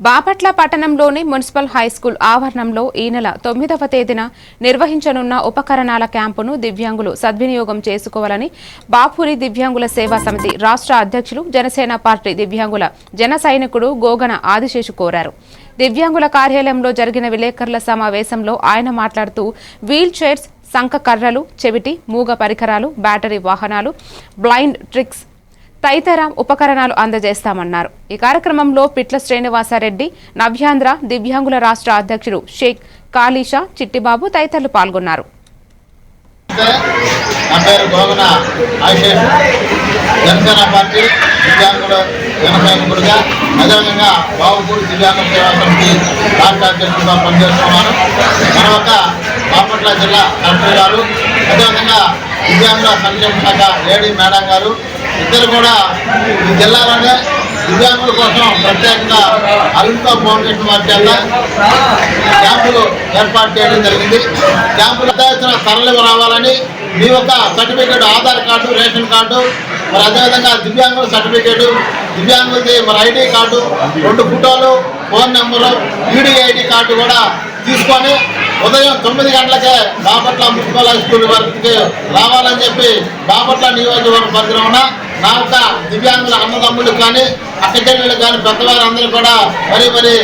బాపట్ల పట్టణంలోని municipal high school ఆవరణంలో ఈ నెల తొమ్మిదవ తేదీన నిర్వహించనున్న ఉపకరణాల క్యాంపును దివ్యాంగులు సద్వినియోగం చేసుకోవాలని బాపూరి దివ్యాంగుల సేవా సమితి రాష్ట్ర అధ్యక్షులు జనసేన పార్టీ దివ్యాంగుల జన సైనికుడు గోగన ఆదిశేషు కోరారు. దివ్యాంగుల కార్యాలయంలో జరిగిన విలేకరుల సమావేశంలో ఆయన మాట్లాడుతూ వీల్ చైర్స్ సంఖ కర్రలు చెవిటి మూగ పరికరాలు బ్యాటరీ వాహనాలు బ్లైండ్ ట్రిక్స్ తదితర ఉపకరణాలు అందజేస్తామన్నారు. ఈ కార్యక్రమంలో పిట్ల శ్రీనివాసారెడ్డి నవ్యాంధ్ర దివ్యాంగుల రాష్ట్ర అధ్యక్షుడు షేక్ కాళీషా చిట్టిబాబు తదితరులు పాల్గొన్నారు. నా పేరు ఆశేష్ జనసేన పార్టీ అదేవిధంగా బాబుపూడి సేవా సమితి రాష్ట్ర అధ్యక్షుడిగా పనిచేస్తున్నాను. మన ఒక బాపట్ల జిల్లా కలెక్టర్ గారు అదేవిధంగా దివ్యాంగుల సంక్షేమ శాఖ లేడీ మేడం గారు ఇద్దరు కూడా ఈ జిల్లాలోనే దివ్యాంగుల కోసం ప్రత్యేకంగా అరుణ్తో ఫౌండేషన్ వారి చేత క్యాంపులు ఏర్పాటు చేయడం జరిగింది. క్యాంపులు ఎత్తున సరళిగా రావాలని మీ యొక్క certificate Aadhaar card ration card మరి అదేవిధంగా దివ్యాంగుల సర్టిఫికేటు దివ్యాంగులది మరి ఐడి కార్డు రెండు ఫోటోలు ఫోన్ నెంబరు ఈడీ ఐడి కార్డు కూడా తీసుకొని ఉదయం తొమ్మిది గంటలకే బాపట్ల మున్సిపల్ స్కూల్ వరకు రావాలని చెప్పి బాపట్ల నియోజకవర్గ పరిధిలో ఉన్న నా యొక్క దివ్యాంగుల అన్నదమ్ములు కానీ అక్కచెల్లెలకు కానీ పెద్దవారందరూ కూడా మరీ మరి